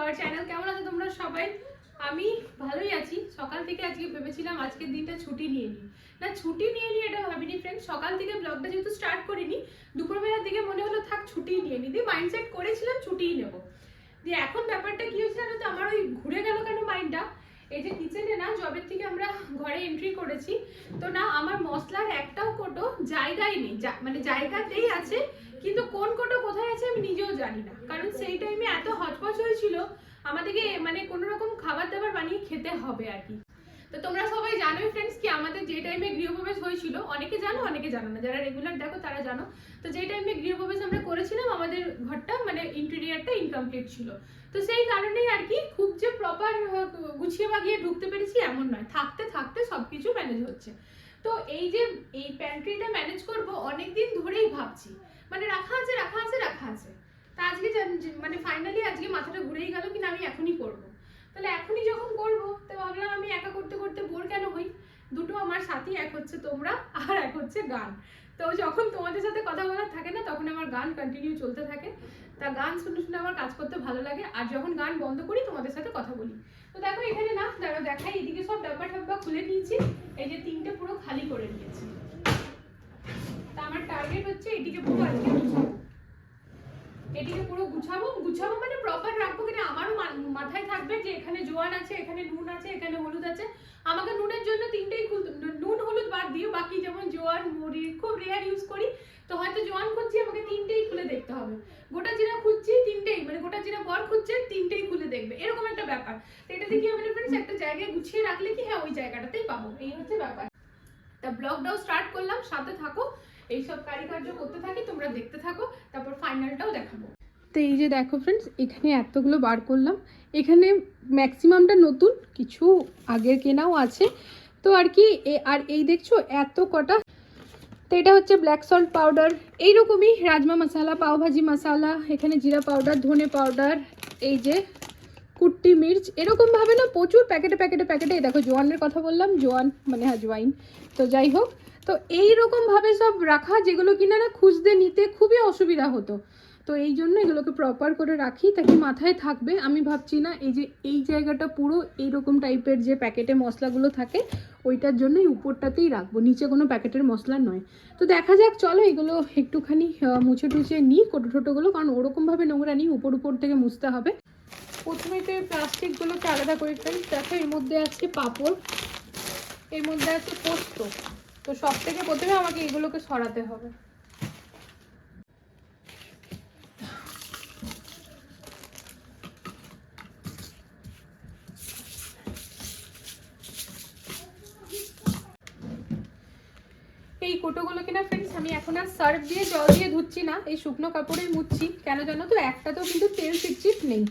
Our channel কেমন আছো তোমরা সবাই? আমি ভালোই আছি। সকাল থেকে আজকে ভেবেছিলাম আজকের দিনটা ছুটি নিয়ে নিই। না, ছুটি নিয়ে নিই এটা ভাবিনি ফ্রেন্ডস সকাল থেকে ব্লগটা যেহেতু স্টার্ট করিনি, দুপুরবেলার দিকে মনে হলো থাক ছুটি নিয়ে নিই। দিয়ে মাইন্ডসেট করেছিলাম ছুটিই নেব। দিয়ে এখন ব্যাপারটা কি হয়েছে জানো তো, আমার ওই ঘুরে গেল কেন মাইন্ডটা এই যে কিচেনে না জবের থেকে আমরা ঘরে এন্ট্রি করেছি। তো না, আমার মশলার একটাও কোটো জায়গায় নেই। মানে জায়গাতেই আছে। কিন্তু কোন কোটো কোথায় আছে আমি নিজেও জানি না। কারণ সেই টাইমে এত হচপচ হয়েছিল, আমাদেরকে মানে কোনো রকম খাবার দাবার বানিয়ে খেতে হবে আর কি। তো তোমরা সবাই জানোই ফ্রেন্ডস কি আমাদের যে টাইমে গৃহপ্রবেশ হয়েছিল, অনেকে জানো অনেকে জানো না। যারা রেগুলার দেখো তারা জানো। তো যে টাইমে গৃহপ্রবেশ আমরা করেছিলাম, আমাদের ঘরটা মানে ইন্টেরিয়ারটা ইনকমপ্লিট ছিল। তো সেই কারণেই আর কি খুব যে প্রপার গুছিয়ে বাগিয়ে ঢুকতে পেরেছি এমন নয়। থাকতে থাকতে সবকিছু ম্যানেজ হচ্ছে। তো এই যে এই প্যান্ট্রিটা ম্যানেজ করব অনেক দিন ধরেই ভাবছি। মানে রাখা আছে রাখা আছে রাখা আছে। তা আজকে মানে ফাইনালি আজকে মাথাটা ঘুরেই গেল কিনা আমি এখনই করব। তাহলে এখনই যখন করব, তো ভাবলাম আমি একা করতে করতে বোর কেন হই? দুটো আমার সাথী, এক হচ্ছে তোমরা আর এক হচ্ছে গান। তো যখন তোমাদের সাথে কথা বলার থাকে না, তখন আমার গান কন্টিনিউ চলতে থাকে। তা গান শুনে শুনে আমার কাজ করতে ভালো লাগে, আর যখন গান বন্ধ করি, তোমাদের সাথে কথা বলি। তো দেখো এখানে না, দাঁড়াও, দেখাই, এদিকে সব ডাব্বা টাব্বা খুলে নিয়েছি। এই যে তিনটে পুরো খালি করে নিয়েছি। আমার টার্গেট হচ্ছে এটিকে পুরো আজকে গুছাবো। এটিকে পুরো গুছাবো। গুছাবো মানে প্রপার রাখব কিনা? আমারও মাথায় থাকবে যে এখানে জোয়ান আছে, এখানে নুন আছে, এখানে হলুদ আছে। আমাকে নুনের জন্য তিনটেই নুন হলুদ বাদ দিয়ে বাকি যেমন জোয়ান, মুড়ি, খুব রেয়ার ইউজ করি। তো হয়তো জোয়ান খুঁজছি, আমাকে তিনটেই খুলে দেখতে হবে। গোটা জিরা খুঁজছি, তিনটেই। মানে গোটা জিরা বর খুঁজছে, তিনটেই খুলে দেখবে। এরকম একটা ব্যাপার। তো এটা দেখি হবে ফ্রেন্ডস একটা জায়গায় গুছিয়ে রাখলে কি? হ্যাঁ ওই জায়গাটাতেই পাবো। এই হচ্ছে ব্যাপার। তা ব্লগটাও স্টার্ট করলাম, সাথে থাকো। এইসব কারিকার্য করতে থাকি, তোমরা দেখতে থাকো, তারপর ফাইনালটাও দেখাবো। তো এই যে দেখো ফ্রেন্ডস এখানে এতগুলো বার করলাম। এখানে ম্যাক্সিমামটা নতুন, কিছু আগের কেনাও আছে। তো আর কি আর এই দেখছ, এত কটা। তো এটা হচ্ছে ব্ল্যাক সল্ট পাউডার এইরকমই রাজমা মশালা পাওভাজি মশলা এখানে জিরা পাউডার ধনে পাউডার এই যে কুট্টি মির্চ। এরকমভাবে না প্রচুর প্যাকেটে প্যাকেটে প্যাকেটে দেখো জোয়ানের কথা বললাম, জোয়ান মানে হাজওয়াইন তো যাই হোক তো এই রকমভাবে সব রাখা যেগুলো কিনা না খুঁজতে নিতে খুবই অসুবিধা হতো। তো এই জন্য এগুলোকে প্রপার করে রাখি তাকে মাথায় থাকবে? আমি ভাবছি না, এই যে এই জায়গাটা পুরো এইরকম টাইপের যে প্যাকেটে মশলাগুলো থাকে, ওইটার জন্যই উপরটাতেই রাখব, নিচে কোনো প্যাকেটের মশলা নয়। তো দেখা যাক, চলো এগুলো একটুখানি মুছে টুছে নিই কোটো টোটোগুলো কারণ ওরকমভাবে নোংরা নিই, উপর উপর থেকে মুছতে হবে। প্রথমে তো এই প্লাস্টিকগুলোকে আলাদা করে ফেলি। দেখো, এর মধ্যে আছে পাঁপড়, এর মধ্যে আছে পোস্ত। তো সব থেকে প্রথমে আমাকে এগুলোকে সরাতে হবে। এই কোটোগুলো কিনা ফ্রেন্ডস আমি এখন আর সার্ফ দিয়ে জল দিয়ে ধুচ্ছি না, এই শুকনো কাপড়ে মুছছি কেন জানো তো একটাতেও কিন্তু তেল চিটচিট নেই।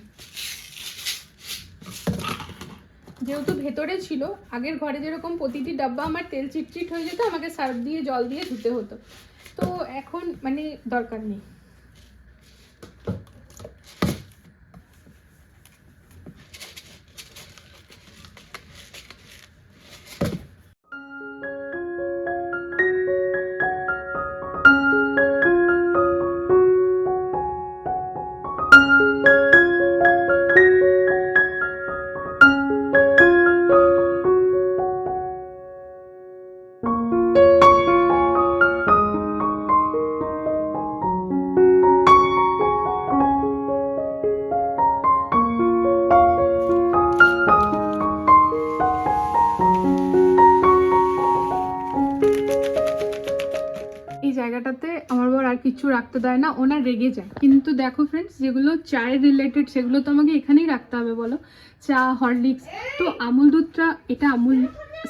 যেহেতু ভেতরে ছিল, আগের ঘরে যেরকম প্রতিটি ডাব্বা আমার তেল চিটচিট হয়ে যেত, আমাকে সার্ফ দিয়ে, জল দিয়ে ধুতে হতো। তো এখন মানে দরকার নেই। আর কিছু রাখতে দেয় না, ওনার রেগে যায়। কিন্তু দেখো ফ্রেন্ডস যেগুলো চায়ের রিলেটেড সেগুলো তো আমাকে এখানেই রাখতে হবে, বলো? চা হরলিক্স তো আমুল দুধটা, এটা আমুল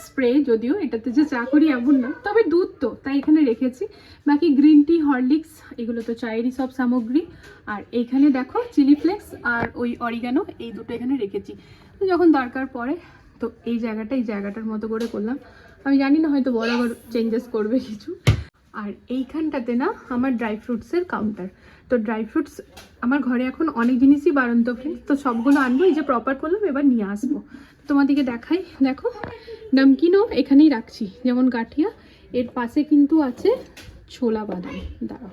স্প্রে যদিও এটাতে যে চা করি এমন না, তবে দুধ তো, তাই এখানে রেখেছি। বাকি গ্রিন টি হরলিক্স এগুলো তো চায়েরই সব সামগ্রী। আর এইখানে দেখো চিলি ফ্লেক্স আর ওই অরিগানো এই দুটো এখানে রেখেছি। যখন দরকার পড়ে, তো এই জায়গাটা, এই জায়গাটার মতো করে করলাম। আমি জানি না হয়তো বড় চেঞ্জেস করবে কিছু। আর এইখানটাতে না আমার ড্রাই ফ্রুটসের কাউন্টার তো ড্রাই ফ্রুটস আমার ঘরে এখন অনেক জিনিসই বাড়ন্ত ফ্রেন্ডস তো সবগুলো আনব, এই যে প্রপার করলাম, এবার নিয়ে আসব। তোমাদেরকে দেখাই, দেখো নমকিনও এখানেই রাখছি, যেমন গাঠিয়া, এর পাশে কিন্তু আছে ছোলা বাদাম, দাঁড়াও।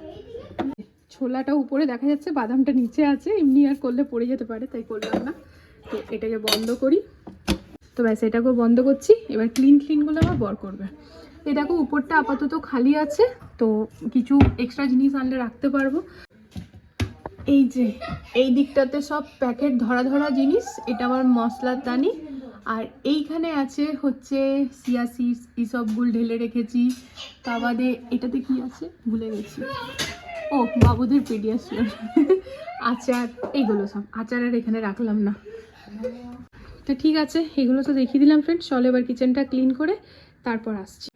ছোলাটা উপরে দেখা যাচ্ছে, বাদামটা নিচে আছে, এমনি আর করলে পড়ে যেতে পারে, তাই করলাম না। তো এটাকে বন্ধ করি। তো ব্যাস, এটাকেও বন্ধ করছি, এবার ক্লিন ক্লিনগুলো আবার বর করবে। এই দেখো, উপরটা আপাতত খালি আছে, তো কিছু এক্সট্রা জিনিস আনলে রাখতে পারব। এই যে, এই দিকটাতে সব প্যাকেট ধরা ধরা জিনিস, এটা আমার মশলার দানি। আর এইখানে আছে হচ্ছে সিয়া সিডস এইসবগুলো ঢেলে রেখেছি। তা বাদে এটাতে কি আছে? ভুলে গেছি। ও, বাবুদের পেডিয়াশিওর আচার, এইগুলো সব। আচার আর এখানে রাখলাম না। তো ঠিক আছে, এগুলো তো দেখিয়ে দিলাম ফ্রেন্ড চলো এবার কিচেনটা ক্লিন করে তারপর আসছি।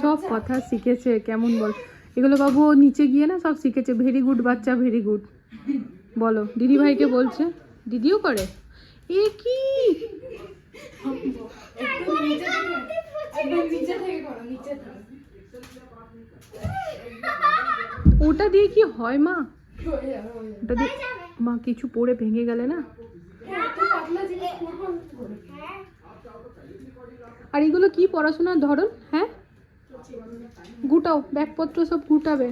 সব কথা শিখেছে কেমন বল এগুলো বাবু ও নিচে গিয়ে না সব শিখেছে ভেরি গুড বাচ্চা ভেরি গুড বলো, দিদি ভাইকে বলছে। দিদিও করে? এ কি? ওটা দিয়ে কি হয়, মা? ওটা দিয়ে মা কিছু পড়ে ভেঙে গেলে না? আর এগুলো কি পড়াশোনার ধরন? হ্যাঁ? গুটাও ব্যাগপত্র সব গুটাবে।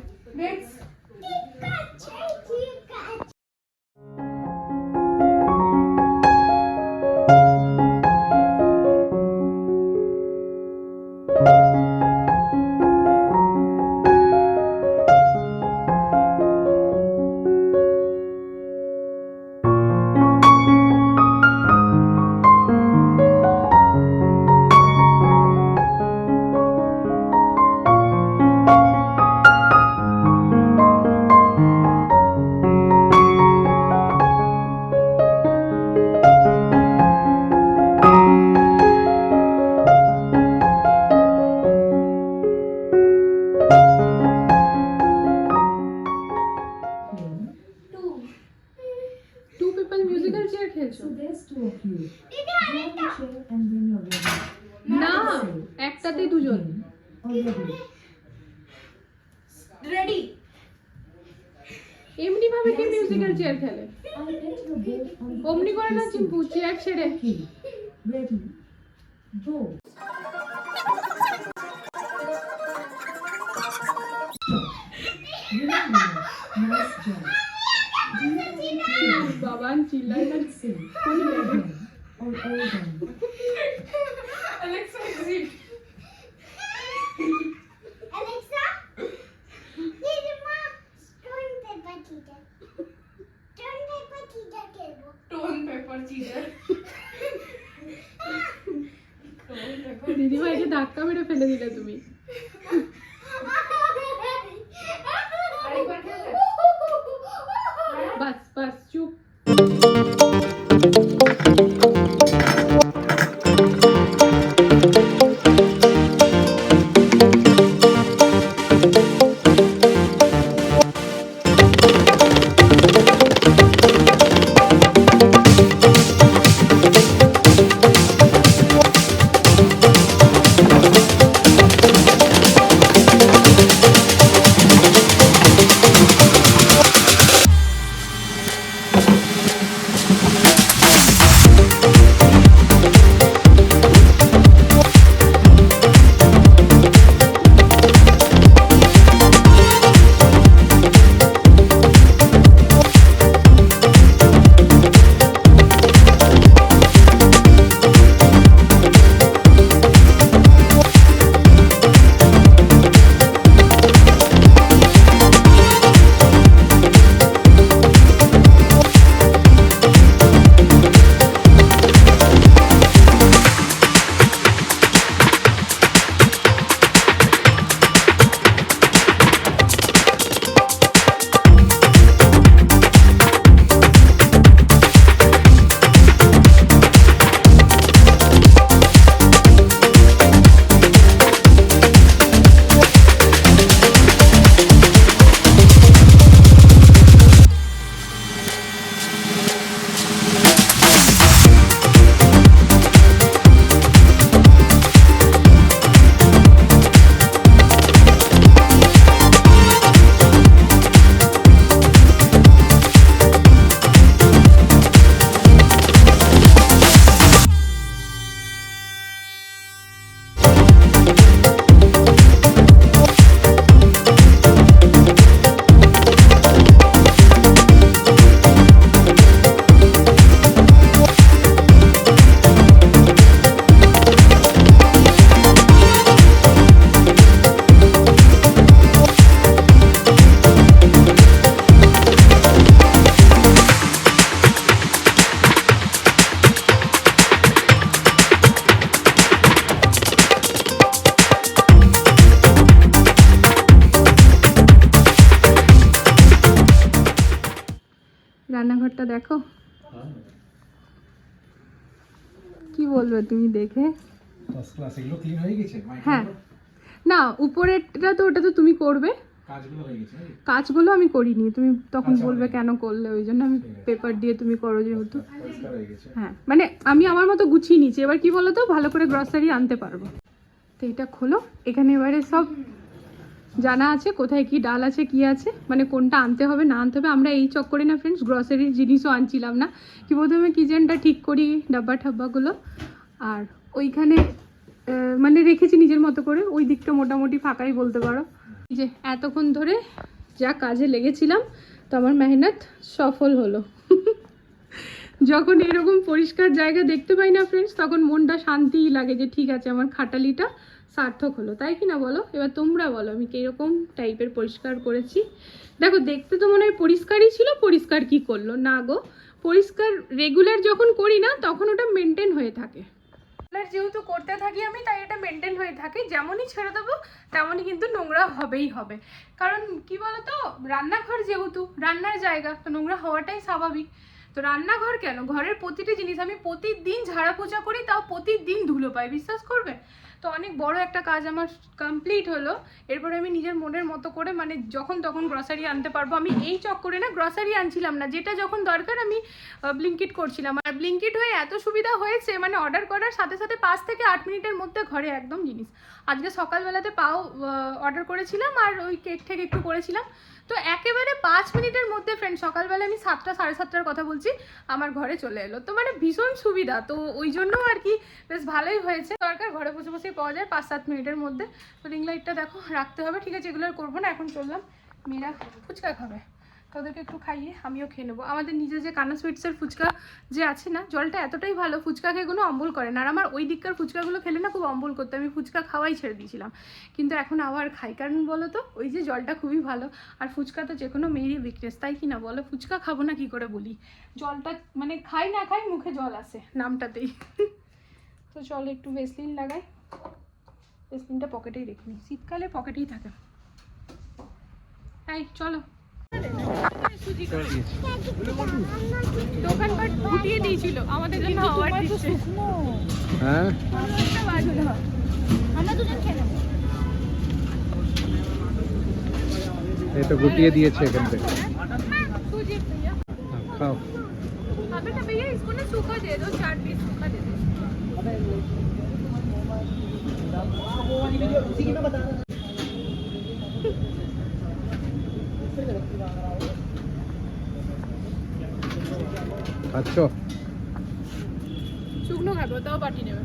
একসাথে দুজন। রেডি এমনি ভাবে কি মিউজিক্যাল চেয়ার খেলে? অমনি করে না চিম্পু চেয়ার ছেড়ে। কি ফেলে দিলে তুমি কি বলবে তুমি দেখে? ফার্স্ট ক্লাস এগুলো ক্লিন হয়ে গেছে? হ্যাঁ। না উপরেরটা তো ওটা তো তুমি করবে। কাজগুলো আমি করিনি। তুমি তখন বলবে কেন করলে ওই জন্য আমি পেপার দিয়ে তুমি করো যেহেতু। হয়ে হ্যাঁ মানে আমি আমার মতো গুছিয়ে নিচ্ছি। এবার কি বলো তো ভালো করে গ্রসারি আনতে পারব। তো এটা খোলো। এখানে এবারে সব জানা আছে কোথায় কি ডাল আছে, কি আছে? মানে কোনটা আনতে হবে, না আনতে হবে, আমরা এই চক্করে না ফ্রেন্ডস গ্রসারির জিনিসও আনছিলাম না। কি প্রথমে কিচেনটা ঠিক করি ডাব্বা ঠাব্বাগুলো আর ওইখানে মানে রেখেছি নিজের মতো করে, ওই দিকটা মোটামুটি ফাঁকাই বলতে পারো। যে এতক্ষণ ধরে যা কাজে লেগেছিলাম, তো আমার মেহনত সফল হলো। যখন এরকম পরিষ্কার জায়গা দেখতে পাই না ফ্রেন্ডস তখন মনটা শান্তিই লাগে যে ঠিক আছে, আমার খাটালিটা সার্থক হলো। তাই কি না বলো? এবার তোমরা বলো, আমি কীরকম টাইপের পরিষ্কার করেছি? দেখো, দেখতে তো মনে হয় পরিষ্কারই ছিল, পরিষ্কার কি করল? না গো, পরিষ্কার রেগুলার যখন করি না, তখন ওটা মেনটেন হয়ে থাকে। যেহেতু করতে থাকি আমি, তাই এটা মেনটেন হয়ে থাকে। যেমনই ছেড়ে দেবো, তেমনই কিন্তু নোংরা হবেই হবে। কারণ কি বলতো? রান্নাঘর যেহেতু, রান্নার জায়গা, তো নোংরা হওয়াটাই স্বাভাবিক। তো রান্নাঘর কেন? ঘরের প্রতিটি জিনিস আমি প্রতিদিন ঝাড়া পোছা করি, তাও প্রতিদিন ধুলো পাই বিশ্বাস করবে? তো অনেক বড় একটা কাজ আমার কমপ্লিট হলো। এরপরে আমি নিজের মনের মতো করে মানে যখন তখন গ্রসারি আনতে পারব। আমি এই চক্করে না গ্রসারি আনছিলাম না, যেটা যখন দরকার আমি ব্লিঙ্কিট করছিলাম। আর ব্লিঙ্কিট হয়ে এত সুবিধা হয়েছে মানে অর্ডার করার সাথে সাথে পাঁচ থেকে আট মিনিটের মধ্যে ঘরে একদম জিনিস। আজকে সকালবেলাতে পাও অর্ডার করেছিলাম আর ওই কেক ঠেক একটু করেছিলাম। তো একেবারে পাঁচ মিনিটের মধ্যে ফ্রেন্ড সকালবেলা আমি সাতটা, সাড়ে সাতটার কথা বলছি, আমার ঘরে চলে এলো। তো মানে ভীষণ সুবিধা, তো ওই জন্য আর কি বেশ ভালোই হয়েছে। দরকার, ঘরে বসে বসেই পাওয়া যায়, পাঁচ সাত মিনিটের মধ্যে। তো রিং লাইটটা দেখো, রাখতে হবে, ঠিক আছে, এগুলো আর করব না, এখন চললাম। মেয়েরা ফুচকা খাবে। তাদেরকে একটু খাইয়ে আমিও খেয়ে নেব। আমাদের নিজে যে কানা সুইটসের ফুচকা যে আছে না, জলটা এতটাই ভালো, ফুচকা খেয়ে কোনো অম্বল করে না। আর আমার ওই দিককার ফুচকাগুলো খেলে না খুব অম্বল করতো, আমি ফুচকা খাওয়াই ছেড়ে দিয়েছিলাম। কিন্তু এখন আবার খাই। কারণ বলো তো, ওই যে জলটা খুবই ভালো। আর ফুচকা তো যে কোনো মেয়েরই উইকনেস তাই কি না বলো? ফুচকা খাব না কি করে বলি? জলটা মানে খাই না খাই মুখে জল আসে নামটাতেই তো চলো একটু ভেসলিন লাগাই ভেসলিনটা পকেটেই রেখে নিই শীতকালে পকেটেই থাকে এই চলো দোকানপাট ফুটিয়ে দিয়েছিল আমাদের জন্য অর্ডার দিচ্ছে হ্যাঁ আমরা দুজন খেয়ে নেবো এই তো গুটিয়ে দিয়েছে এখান থেকে सूजी भैया খাও हाँ बेटा भैया इसको ना सूखा दे दो चार पीस আচ্ছা। শুকনো তাও পাটি নেবে।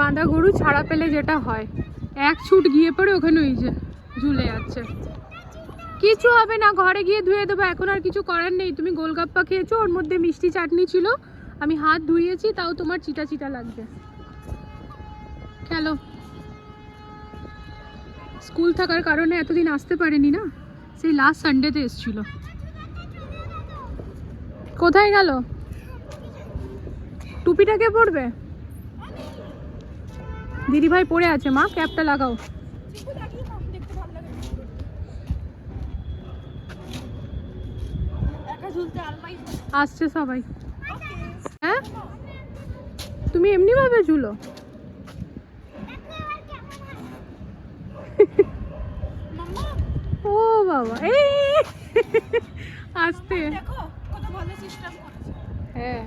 বাঁধা গরু ছাড়া পেলে যেটা হয়, এক ছুট গিয়ে পরে ওখানে ওই যে ঝুলে যাচ্ছে। কিছু হবে না, ঘরে গিয়ে ধুয়ে দেবো, এখন আর কিছু করার নেই। তুমি গোলগাপ্পা খেয়েছো, ওর মধ্যে মিষ্টি চাটনি ছিল, আমি হাত ধুয়েছি, তাও তোমার চিটা চিটা লাগবে খেলো স্কুল থাকার কারণে এতদিন আসতে পারেনি না? সেই লাস্ট সানডেতে এসছিল। কোথায় গেল? টুপিটা কে পরবে? দিদি ভাই পড়ে আছে, মা, ক্যাপটা লাগাও। আসছে সবাই। হ্যাঁ? তুমি এমনি ভাবে ঝুলো? ও বাবা এই! আসতে। হ্যাঁ।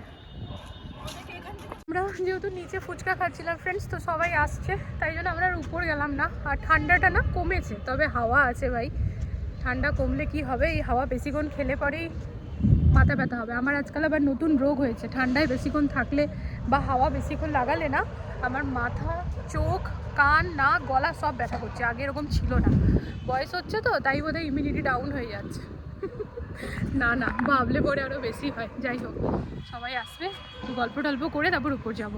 আমরা যেহেতু নিচে ফুচকা খাচ্ছিলাম ফ্রেন্ডস তো সবাই আসছে তাই জন্য আমরা আর উপর গেলাম না। আর ঠান্ডাটা না কমেছে তবে হাওয়া আছে ভাই। ঠান্ডা কমলে কি হবে? এই হাওয়া বেশিক্ষণ খেলে পরেই মাথা ব্যথা হবে। আমার আজকাল আবার নতুন রোগ হয়েছে। ঠান্ডায় বেশিক্ষণ থাকলে বা হাওয়া বেশিক্ষণ লাগালে না আমার মাথা চোখ কান না গলা সব ব্যথা করছে। আগে এরকম ছিল না। বয়স হচ্ছে তো, তাই বোধহয় ইমিউনিটি ডাউন হয়ে যাচ্ছে। না না, ভাবলে পরে আরও বেশি হয়। যাই হোক, সবাই আসবে। গল্প টল্প করে তারপর উপর যাব।